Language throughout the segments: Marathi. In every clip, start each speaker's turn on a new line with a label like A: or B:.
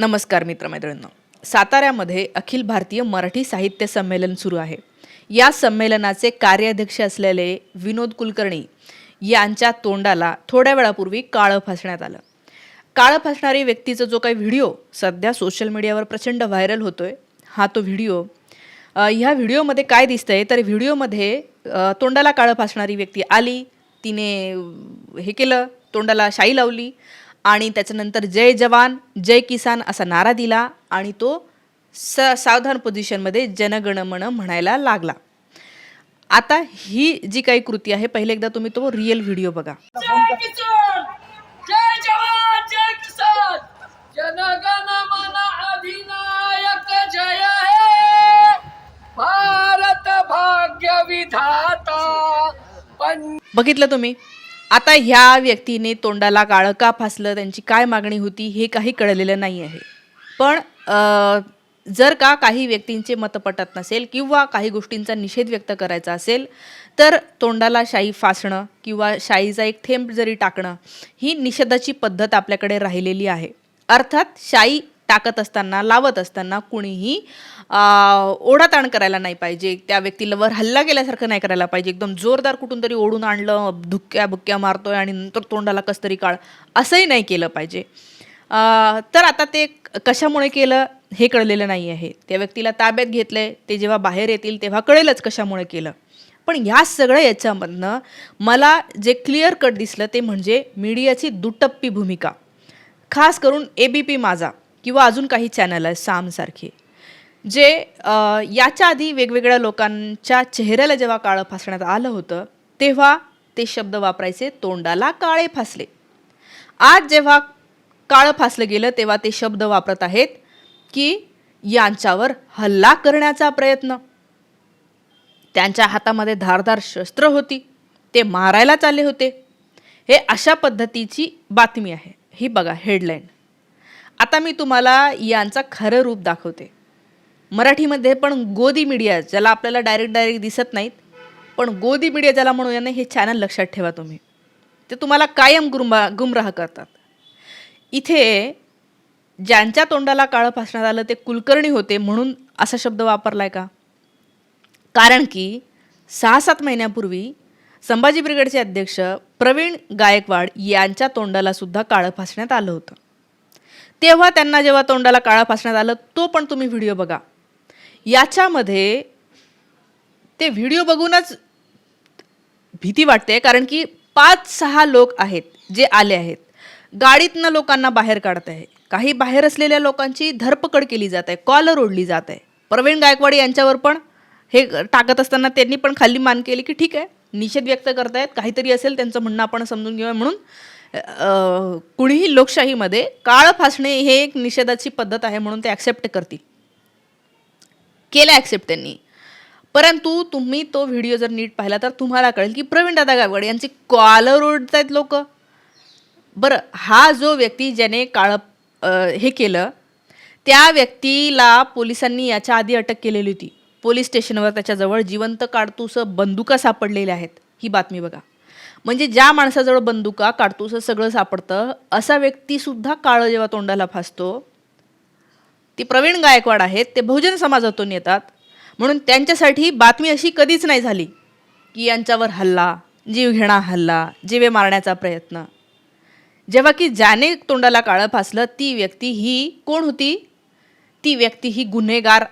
A: नमस्कार मित्रमैत्रिणींनो. साताऱ्यामध्ये अखिल भारतीय मराठी साहित्य संमेलन सुरू आहे. या संमेलनाचे कार्याध्यक्ष असलेले विनोद कुलकर्णी यांच्या तोंडाला थोड्या वेळापूर्वी काळं फासण्यात आलं. काळं फासणारी व्यक्तीचा जो काही व्हिडिओ सध्या सोशल मीडियावर प्रचंड व्हायरल होतोय हा तो व्हिडिओ. ह्या व्हिडिओमध्ये काय दिसतंय? तर व्हिडिओमध्ये तोंडाला काळं फासणारी व्यक्ती आली तिने हे केलं तोंडाला शाई लावली आणि त्याच्यानंतर जय जवान जय किसान असा नारा दिला आणि तो स सावधान पोझिशनमध्ये जनगणमन म्हणायला लागला. आता ही जी काही कृती आहे पहिले एकदा तुम्ही तो रिअल व्हिडिओ बघा.
B: जय किसान जय जवान जय किसान. जनगण मन अधिनायक जय हे. भारत भाग्य विधाता. पं
A: बघितलं तुम्ही? आता ह्या व्यक्तीने तोंडाला काळं का फासलं? त्यांची काय मागणी होती? हे काही कळलेलं नाही आहे. पण जर का काही व्यक्तींचे मत पटत नसेल किंवा काही गोष्टींचा निषेध व्यक्त करायचा असेल तर तोंडाला शाई फासणं किंवा शाईचा एक थेंब जरी टाकणं ही निषेधाची पद्धत आपल्याकडे राहिलेली आहे. अर्थात शाई टाकत असताना लावत असताना कुणीही ओढाताण करायला नाही पाहिजे. त्या व्यक्तीला वर हल्ला केल्यासारखं नाही करायला पाहिजे. एकदम जोरदार कुठून तरी ओढून आणलं धुक्क्या बुक्क्या मारतोय आणि नंतर तोंडाला कसतरी काळ असंही नाही केलं पाहिजे. तर आता ते कशामुळे केलं हे कळलेलं नाही आहे त्या व्यक्तीला ताब्यात घेतलंय ते जेव्हा बाहेर येतील तेव्हा कळेलच कशामुळे केलं. पण ह्या सगळ्या याच्यामधनं मला जे क्लिअर कट दिसलं ते म्हणजे मीडियाची दुटप्पी भूमिका. खास करून ए बी पी माझा. किंवा अजून काही चॅनल आहे सामसारखे. जे याच्या आधी वेगवेगळ्या लोकांच्या चेहऱ्याला जेव्हा काळं फासण्यात आलं होतं तेव्हा ते शब्द वापरायचे तोंडाला काळे फासले. आज जेव्हा काळं फासलं गेलं तेव्हा ते शब्द वापरत आहेत की यांच्यावर हल्ला करण्याचा प्रयत्न. त्यांच्या हातामध्ये धारदार शस्त्र होती ते मारायला चालले होते. हे अशा पद्धतीची बातमी आहे. ही बघा हेडलाईन. आता मी तुम्हाला यांचा खरं रूप दाखवते. मराठीमध्ये पण गोदी मीडिया ज्याला आपल्याला डायरेक्ट डायरेक्ट दिसत नाहीत पण गोदी मीडिया ज्याला म्हणूया ना हे चॅनल लक्षात ठेवा तुम्ही. ते तुम्हाला कायम गुमरा गुमराह करतात. इथे ज्यांच्या तोंडाला काळं फासण्यात आलं ते कुलकर्णी होते म्हणून असा शब्द वापरलाय का? कारण की सहा सात महिन्यापूर्वी संभाजी ब्रिगेडचे अध्यक्ष प्रवीण गायकवाड यांच्या तोंडाला सुद्धा काळं फासण्यात आलं होतं. तेव्हा त्यांना जेव्हा तोंडाला काळा फासण्यात आलं तो पण तुम्ही व्हिडिओ बघा. याच्यामध्ये ते व्हिडिओ बघूनच भीती वाटते कारण की पाच सहा लोक आहेत जे आले आहेत. गाडीतनं लोकांना बाहेर काढत आहे काही बाहेर असलेल्या लोकांची धरपकड केली जात आहे कॉलर ओढली जात. आहे प्रवीण गायकवाड यांच्यावर पण हे टाकत असताना त्यांनी पण खाली मान केली की ठीक आहे निषेध व्यक्त करतायत. काहीतरी असेल त्यांचं म्हणणं आपण समजून घेऊया म्हणून. कुणीही लोकशाहीमध्ये काळ फासणे हे एक निषेधाची पद्धत आहे म्हणून ते ॲक्सेप्ट करतील. केलं ॲक्सेप्ट त्यांनी. परंतु तुम्ही तो व्हिडिओ जर नीट पाहिला तर तुम्हाला कळेल की प्रवीण दादा गायकवाड यांची कॉलर ओढत आहेत लोक. बरं हा जो व्यक्ती ज्याने काळ हे केलं त्या व्यक्तीला पोलिसांनी याच्या आधी अटक केलेली होती. पोलीस स्टेशनवर त्याच्याजवळ जिवंत काडतुसं बंदुका सापडलेल्या आहेत. ही बातमी बघा. म्हणजे ज्या माणसाजवळ बंदुका काडतुसं सगळं सापडतं असा व्यक्तीसुद्धा काळं जेव्हा तोंडाला फासतो ती प्रवीण गायकवाड आहेत ते बहुजन समाजातून येतात. म्हणून त्यांच्यासाठी बातमी अशी कधीच नाही झाली की यांच्यावर हल्ला जीवघेणा हल्ला जीवे मारण्याचा प्रयत्न. जेव्हा की ज्याने तोंडाला काळं फासलं ती व्यक्ती ही कोण होती? ती व्यक्ती ही गुन्हेगार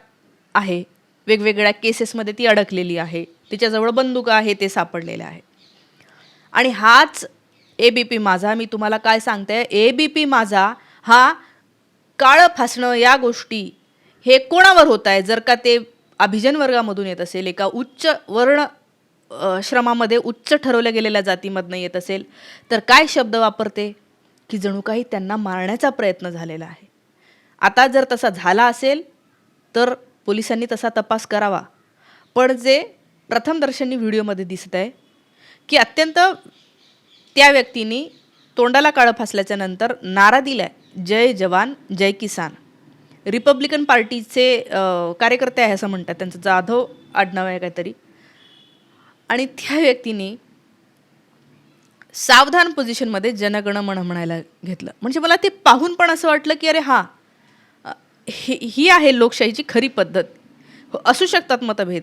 A: आहे. वेगवेगळ्या केसेसमध्ये ती अडकलेली आहे. तिच्याजवळ बंदुका आहे ते सापडलेले आहे आणि हाच ए बी पी माझा. मी तुम्हाला काय सांगते? ए बी पी माझा हा काळं फासणं या गोष्टी हे कोणावर होत आहे? जर का ते अभिजन वर्गामधून येत असेल एका उच्च वर्ण श्रमामध्ये उच्च ठरवल्या गेलेल्या जातीमधनं येत असेल तर काय शब्द वापरते? की जणू काही त्यांना मारण्याचा प्रयत्न झालेला आहे. आता जर तसा झाला असेल तर पोलिसांनी तसा तपास करावा. पण जे प्रथमदर्शनी व्हिडिओमध्ये दिसत आहे की अत्यंत त्या व्यक्तीने तोंडाला काळं फासल्याच्या नंतर नारा दिलाय. जय जवान जय किसान. रिपब्लिकन पार्टीचे कार्यकर्ते आहे असं म्हणतात. त्यांचं जाधव आडनाव आहे काहीतरी. आणि त्या व्यक्तीने सावधान पोझिशनमध्ये जनगण मन म्हणायला घेतलं. म्हणजे मला ते पाहून पण असं वाटलं की अरे हां ही ही आहे लोकशाहीची खरी पद्धत. हो, असू शकतात मतभेद.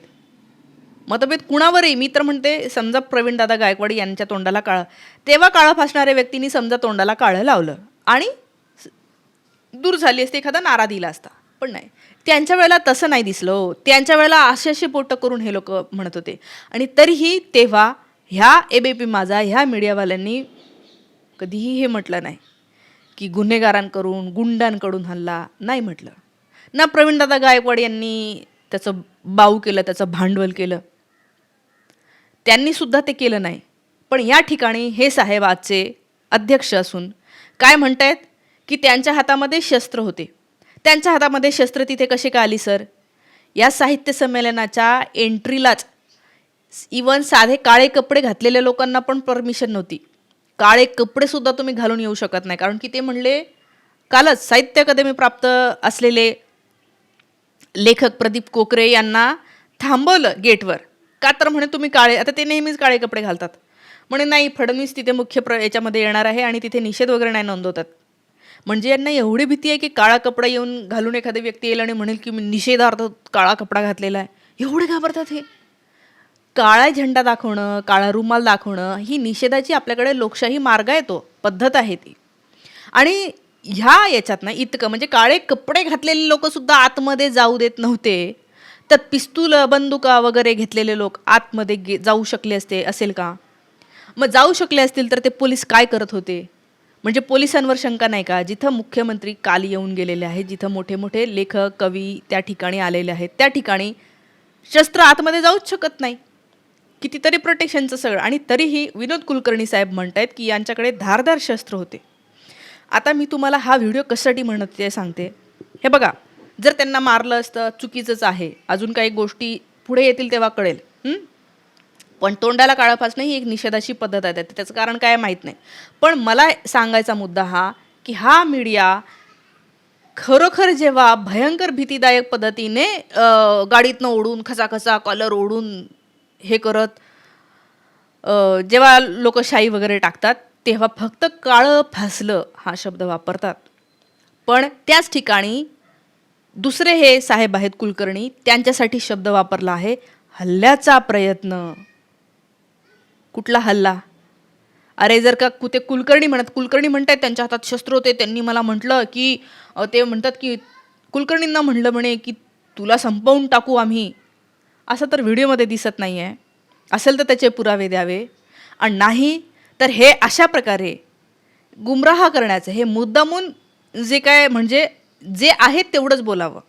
A: मतभेद कुणावरही मी तर म्हणते समजा प्रवीणदादा गायकवाड यांच्या तोंडाला काळं तेव्हा काळं फासणाऱ्या व्यक्तींनी समजा तोंडाला काळं लावलं आणि दूर झाली असते एखादा नारा दिला असता. पण नाही. त्यांच्या वेळेला तसं नाही दिसलं. त्यांच्या वेळेला असे असे पोटं करून हे लोक म्हणत होते. आणि तरीही तेव्हा ह्या ए बी पी माझा ह्या मीडियावाल्यांनी कधीही हे म्हटलं नाही. की गुन्हेगारांकडून गुंडांकडून हल्ला नाही म्हटलं. ना प्रवीणदादा गायकवाड यांनी त्याचं बाऊ केलं त्याचं भांडवल केलं. त्यांनी सुद्धा ते केलं नाही. पण या ठिकाणी हे साहेब आजचे अध्यक्ष असून काय म्हणतायत? की त्यांच्या हातामध्ये शस्त्र होते. त्यांच्या हातामध्ये शस्त्र तिथे कसे का आली सर? या साहित्य संमेलनाच्या एंट्रीलाच इवन साधे काळे कपडे घातलेल्या लोकांना पण परमिशन नव्हती. काळे कपडेसुद्धा तुम्ही घालून येऊ शकत नाही. कारण की ते म्हणले कालच साहित्य अकादमी प्राप्त असलेले लेखक प्रदीप कोकरे यांना थांबवलं गेटवर. का तर म्हणे तुम्ही काळे आता ते नेहमीच काळे कपडे घालतात. म्हणे नाही फडणवीस तिथे मुख्य प्र याच्यामध्ये येणार आहे आणि तिथे निषेध वगैरे नाही नोंदवतात. म्हणजे यांना एवढी भीती आहे की काळा कपडा येऊन घालून एखादी व्यक्ती येईल आणि म्हणेल की मी निषेधार्थ काळा कपडा घातलेला आहे. एवढे घाबरतात हे. काळा झेंडा दाखवणं काळा रुमाल दाखवणं ही निषेधाची आपल्याकडे लोकशाही मार्ग आहे तो पद्धत आहे ती. आणि ह्या याच्यात ना इतकं म्हणजे काळे कपडे घातलेले लोकसुद्धा आतमध्ये जाऊ देत नव्हते. तर पिस्तूल बंदुका वगैरे घेतलेले लोक आतमध्ये गे जाऊ शकले असते असेल का? मग जाऊ शकले असतील तर ते पोलीस काय करत होते? म्हणजे पोलिसांवर शंका नाही का? जिथं मुख्यमंत्री काल येऊन गेलेले आहेत जिथं मोठे मोठे लेखक कवी त्या ठिकाणी आलेले आहेत त्या ठिकाणी शस्त्र आतमध्ये जाऊच शकत नाही. कितीतरी प्रोटेक्शनचं सगळं. आणि तरीही विनोद कुलकर्णी साहेब म्हणत आहेत की यांच्याकडे धारदार शस्त्र होते. आता मी तुम्हाला हा व्हिडिओ कशासाठी म्हणत ते सांगते. हे बघा जर त्यांना मारलं असतं चुकीचंच आहे. अजून काही गोष्टी पुढे येतील तेव्हा कळेल. पण तोंडाला काळं फासणं ही एक निषेधाची पद्धत आहे. त्याचं कारण काय माहीत नाही. पण मला सांगायचा मुद्दा हा की हा मीडिया खरोखर जेव्हा भयंकर भीतीदायक पद्धतीने गाडीतनं ओढून खचाखचा कॉलर ओढून हे करत जेव्हा लोक शाई वगैरे टाकतात तेव्हा फक्त काळं फासलं हा शब्द वापरतात. पण त्याच ठिकाणी दुसरे हे साहेब आहेत कुलकर्णी त्यांच्यासाठी शब्द वापरला आहे. हल्ल्याचा प्रयत्न. कुठला हल्ला? अरे जर का कुठे कुलकर्णी म्हणत कुलकर्णी म्हणतात त्यांच्या हातात शस्त्र होते त्यांनी मला म्हटलं की ते म्हणतात की कुलकर्णींना म्हणलं म्हणे की तुला संपवून टाकू आम्ही. असं तर व्हिडिओमध्ये दिसत नाही आहे असेल तर त्याचे पुरावे द्यावे. आणि नाही तर हे अशा प्रकारे गुमराह करण्याचं हे मुद्दामून जे काय म्हणजे जे आहे तेवढंच बोलावं.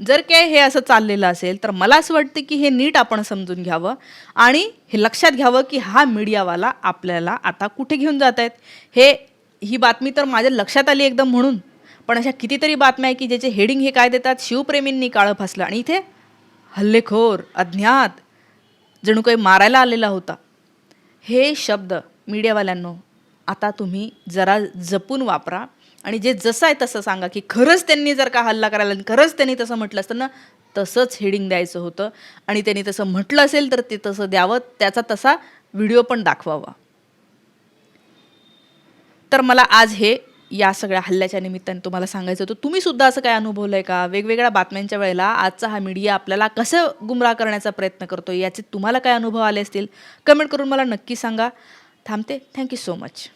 A: जर काय हे असं चाललेलं असेल तर मला असं वाटतं की हे नीट आपण समजून घ्यावं आणि हे लक्षात घ्यावं की हा मीडियावाला आपल्याला आता कुठे घेऊन जात आहेत हे ही बातमी तर माझ्या लक्षात आली एकदम म्हणून. पण अशा कितीतरी बातम्या आहे की ज्याचे हेडिंग हे काय देतात? शिवप्रेमींनी काळं फासलं आणि इथे हल्लेखोर अज्ञात जणू काही मारायला आलेला होता. हे शब्द मीडियावाल्यांनो आता तुम्ही जरा जपून वापरा. आणि जे जसं आहे तसं सांगा की खरंच त्यांनी जर का हल्ला करायला आणि खरंच त्यांनी तसं म्हटलं असतं ना तसंच हेडिंग द्यायचं होतं. आणि त्यांनी तसं म्हटलं असेल तर ते तसं द्यावं. त्याचा तसा व्हिडिओ पण दाखवावा. तर मला आज हे या सगळ्या हल्ल्याच्या निमित्ताने तुम्हाला सांगायचं होतं. तुम्ही सुद्धा असं काय अनुभवलं आहे का? वेगवेगळ्या बातम्यांच्या वेळेला आजचा हा मीडिया आपल्याला कसं गुमराह करण्याचा प्रयत्न करतो याचे तुम्हाला काय अनुभव आले असतील? कमेंट करून मला नक्की सांगा. थांबते. Thank you so much